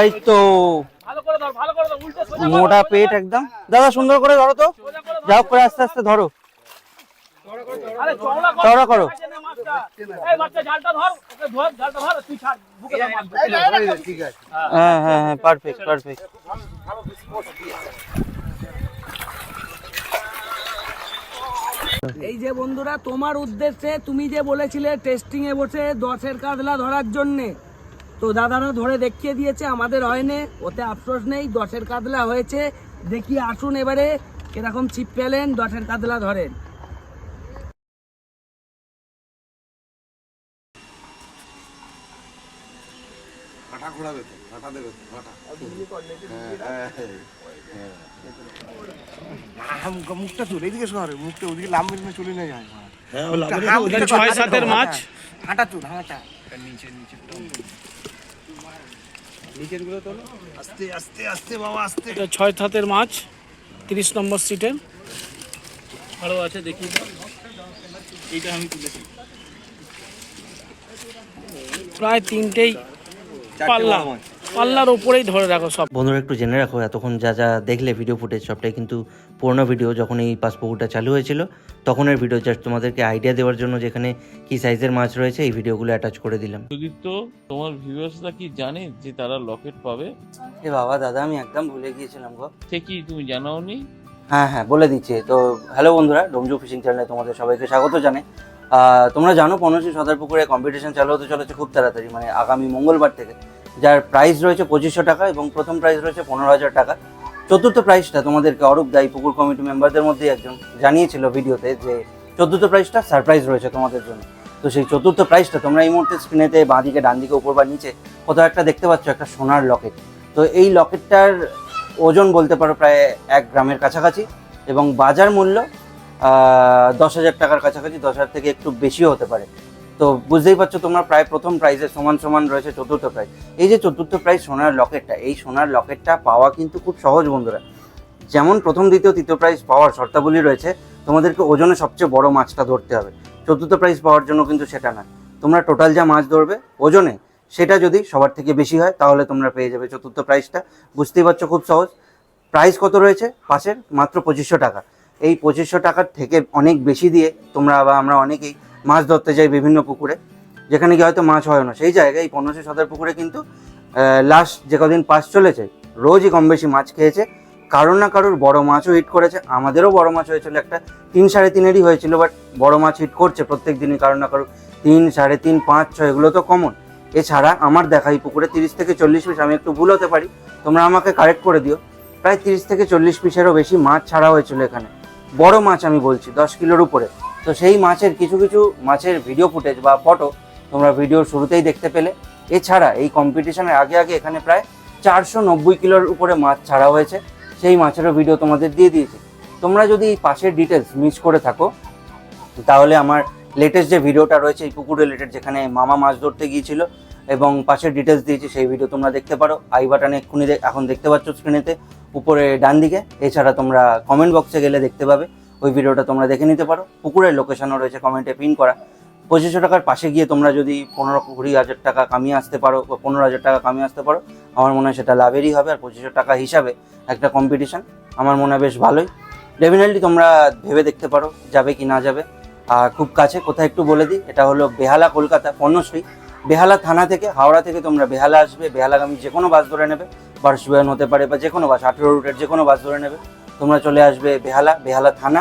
এই তো। মোটা পেট একদম। দাদা সুন্দর করে ধরো তো। যাও করে আস্তে আস্তে ধরো। চওড়া করো। হ্যাঁ হ্যাঁ হ্যাঁ পারফেক্ট পারফেক্ট এই যে বন্ধুরা তোমার উদ্দেশ্যে তুমি যে বলেছিলে টেস্টিং এ বসে দশের কাতলা ধরার জন্যে তো দাদারা ধরে দেখিয়ে দিয়েছে আমাদের হয়নি ওতে আফসোস নেই দশের কাতলা হয়েছে। দেখি আসুন এবারে এরকম ছিপ পেলেন দশের কাতলা ধরেন। তো কাটা মুখটা চলে এদিকে মুখটা ওদিকে লাম্বে চলে না যায়। ছয় সাতের মাছ। হাঁটা চুল হাঁটা আস্তে আস্তে আস্তে বাবা আস্তে। এটা ছয় সাতের মাছ তিরিশ নম্বর সিটে আরও আছে দেখি। এইটা আমি তুলেছি। প্রায় তিনটেই পাল্লা পাল্লার ওপরেই ধরে রাখো সব। বন্ধুরা একটু জেনে রাখো এতক্ষণ যা যা দেখলে ভিডিও ফুটেজ সবটাই কিন্তু পুরোনো ভিডিও যখন এই পাস পুকুরটা চালু হয়েছিল তখনের ভিডিও জাস্ট তোমাদেরকে আইডিয়া দেওয়ার জন্য যেখানে কি সাইজের মাছ রয়েছে এই ভিডিওগুলো অ্যাটাচ করে দিলাম। সুদীপ্ত তোমার ভিউয়ার্সরা কি জানে যে তারা লকেট পাবে? এ বাবা দাদা আমি একদম ভুলে গিয়েছিলাম গো। সে কি তুমি জানাওনি? হ্যাঁ হ্যাঁ বলে দিচ্ছি। তো হ্যালো বন্ধুরা ডোমজু ফিশিং চ্যানেলে তোমাদের সবাইকে স্বাগত জানাই। আহ, তোমরা জানো পনেরোশি সদর পুকুরে কম্পিটিশন চালু হতে চলেছে খুব তাড়াতাড়ি মানে আগামী মঙ্গলবার থেকে। যার প্রাইস রয়েছে পঁচিশশো টাকা এবং প্রথম প্রাইস রয়েছে পনেরো হাজার টাকা। চতুর্থ প্রাইসটা তোমাদেরকে অরূপ দায়ী পুকুর কমিটি মেম্বারদের মধ্যে একজন জানিয়েছিল ভিডিওতে যে চতুর্থ প্রাইসটা সারপ্রাইজ রয়েছে তোমাদের জন্য। তো সেই চতুর্থ প্রাইসটা তোমরা এই মুহূর্তে স্ক্রিনেতে বাঁ দিকে ডান দিকে উপর বা নিচে কোথাও একটা দেখতে পাচ্ছ একটা সোনার লকেট তো এই লকেটটার ওজন বলতে পারো প্রায় এক গ্রামের কাছাকাছি এবং বাজার মূল্য দশ হাজার টাকার কাছাকাছি, দশ হাজার থেকে একটু বেশিও হতে পারে। তো বুঝতেই পারছ তোমরা প্রায় প্রথম প্রাইজের সমান সমান রয়েছে চতুর্থ প্রাইজ এই যে চতুর্থ প্রাইজ সোনার লকেটটা, এই সোনার লকেটটা পাওয়া কিন্তু খুব সহজ বন্ধুরা। যেমন প্রথম, দ্বিতীয়, তৃতীয় প্রাইজ পাওয়ার শর্তাবলী রয়েছে, তোমাদেরকে ওজনে সবচেয়ে বড় মাছটা ধরতে হবে। চতুর্থ প্রাইজ পাওয়ার জন্য কিন্তু সেটা না। তোমরা টোটাল যা মাছ ধরবে ওজনে, সেটা যদি সবার থেকে বেশি হয়, তাহলে তোমরা পেয়ে যাবে চতুর্থ প্রাইজটা বুঝতেই পারছ খুব সহজ। প্রাইস কত রয়েছে? পাশের, মাত্র পঁচিশশো টাকা। এই পঁচিশশো টাকার থেকে অনেক বেশি দিয়ে তোমরা বা আমরা অনেকেই মাছ ধরতে যাই বিভিন্ন পুকুরে, যেখানে গিয়ে হয়তো মাছ হয় না। সেই জায়গায় এই পনেরোশো সদর পুকুরে কিন্তু লাস্ট যে কদিন পাস চলেছে, রোজই কম বেশি মাছ খেয়েছে। কারোর না কারোর বড় মাছও হিট করেছে। আমাদেরও বড় মাছ হয়েছিল, একটা তিন সাড়ে তিনেরই হয়েছিল বাট বড় মাছ হিট করছে প্রত্যেক দিনই, কারোর না কারোর তিন সাড়ে তিন, পাঁচ, ছয়, এগুলো তো কমন এছাড়া আমার দেখা, এই পুকুরে তিরিশ থেকে চল্লিশ পিস আমি একটু ভুল হতে পারি, তোমরা আমাকে কারেক্ট করে দিও। প্রায় তিরিশ থেকে চল্লিশ পিসেরও বেশি মাছ ছাড়া হয়েছিল এখানে। বড় মাছ আমি বলছি, দশ কিলোর উপরে। তো সেই মাছের কিছু কিছু মাছের ভিডিও ফুটেজ বা ফটো তোমরা ভিডিওর শুরুতেই দেখতে পেলে। এছাড়া এই কম্পিটিশনের আগে আগে এখানে প্রায় চারশো নব্বই কিলোর উপরে মাছ ছাড়া হয়েছে। সেই মাছেরও ভিডিও তোমাদের দিয়ে দিয়েছি। তোমরা যদি এই পাশের ডিটেলস মিস করে থাকো, তাহলে আমার লেটেস্ট যে ভিডিওটা রয়েছে, এই পুকুর রিলেটেড যেখানে মামা মাছ ধরতে গিয়েছিল এবং পাশের ডিটেলস দিয়েছি, সেই ভিডিও তোমরা দেখতে পারো। আই বাটনে এক্ষুনি এখন দেখতে পাচ্ছ স্ক্রিনেতে উপরে ডান দিকে এছাড়া তোমরা কমেন্ট বক্সে গেলে দেখতে পাবে। ওই ভিডিওটা তোমরা দেখে নিতে পারো। পুকুরের লোকেশনও রয়েছে কমেন্টে পিন করা। পঁচিশশো টাকার পাশে গিয়ে তোমরা যদি পনেরো কুড়ি হাজার টাকা কামিয়ে আসতে পারো বা পনেরো হাজার টাকা কামিয়ে আসতে পারো, আমার মনে হয় সেটা লাভেরই হবে। আর পঁচিশশো টাকা হিসাবে একটা কম্পিটিশন আমার মনে হয় বেশ ভালোই। ডেফিনেটলি তোমরা ভেবে দেখতে পারো, যাবে কি না যাবে। আর খুব কাছে কোথায় একটু বলে দিই, এটা হলো বেহালা, কলকাতা, পণ্যশ্রী। বেহালা থানা থেকে, হাওড়া থেকে তোমরা বেহালা আসবে। বেহালাগামী যে কোনো বাস ধরে নেবে। বারসুয়ান হতে পারে বা যে কোনো বাস, আঠেরো রুটের যে কোনো বাস ধরে নেবে। তোমরা চলে আসবে বেহালা বেহালা থানা।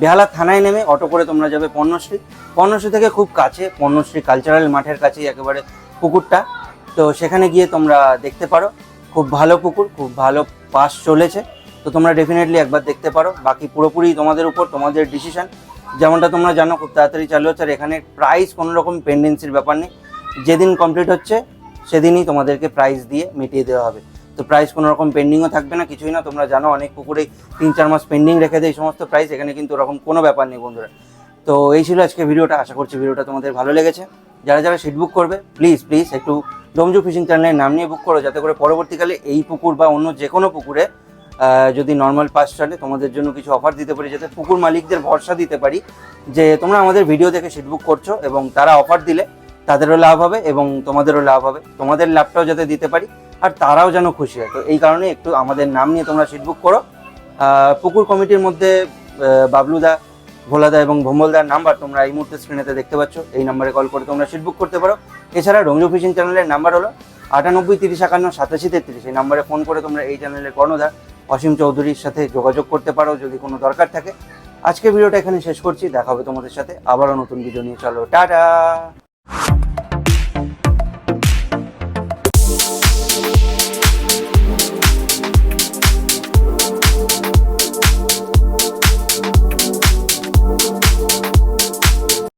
বেহালা থানায় নেমে অটো করে তোমরা যাবে পণ্যশ্রী। পণ্যশ্রী থেকে খুব কাছে, পণ্যশ্রী কালচারাল মাঠের কাছেই একেবারে পুকুরটা। তো সেখানে গিয়ে তোমরা দেখতে পারো, খুব ভালো পুকুর, খুব ভালো পাস চলেছে। তো তোমরা ডেফিনেটলি একবার দেখতে পারো। বাকি পুরোপুরি তোমাদের উপর তোমাদের ডিসিশন যেমনটা তোমরা জানো, খুব তাড়াতাড়ি চালু হচ্ছে। আর এখানে প্রাইস কোনো রকম পেন্ডেন্সির ব্যাপার নেই। যেদিন কমপ্লিট হচ্ছে, সেদিনই তোমাদেরকে প্রাইস দিয়ে মিটিয়ে দেওয়া হবে। তো প্রাইস কোনো রকম পেন্ডিংও থাকবে না, কিছুই না। তোমরা জানো, অনেক পুকুরেই তিন, চার মাস পেন্ডিং রেখে দেয় এই সমস্ত প্রাইস এখানে কিন্তু ওরকম কোনো ব্যাপার নেই বন্ধুরা। তো এই ছিল আজকে ভিডিওটা, আশা করছি ভিডিওটা তোমাদের ভালো লেগেছে। যারা যারা সিট বুক করবে প্লিজ প্লিজ একটু ডোমজু ফিশিং চ্যানেলের নাম নিয়ে বুক করো, যাতে করে পরবর্তীকালে এই পুকুর বা অন্য যে কোনো পুকুরে যদি নর্মাল পাস চলে, তোমাদের জন্য কিছু অফার দিতে পারি, যাতে পুকুর মালিকদের ভরসা দিতে পারি যে তোমরা আমাদের ভিডিও দেখে সিট বুক করছ এবং তারা অফার দিলে তাদেরও লাভ হবে এবং তোমাদেরও লাভ হবে। তোমাদের লাভটাও যাতে দিতে পারি আর তারাও যেন খুশি হয়। তো এই কারণে একটু আমাদের নাম নিয়ে তোমরা সিট বুক করো। পুকুর কমিটির মধ্যে বাবলুদা, ভোলাদা এবং ভোমলদার নাম্বার তোমরা এই মুহূর্তে স্ক্রিনেতে দেখতে পাচ্ছ। এই নাম্বারে কল করে তোমরা সিট বুক করতে পারো। এছাড়া রঞ্জু ফিশিং চ্যানেলের নাম্বার হলো আটানব্বই, তিরিশ, একান্ন, সাতাশি, তেত্রিশ। এই নাম্বারে ফোন করে তোমরা এই চ্যানেলের কর্ণধার অসীম চৌধুরীর সাথে যোগাযোগ করতে পারো যদি কোনো দরকার থাকে। আজকে ভিডিওটা এখানে শেষ করছি। দেখা হবে তোমাদের সাথে আবারও নতুন ভিডিও নিয়ে। চলো, টাটা!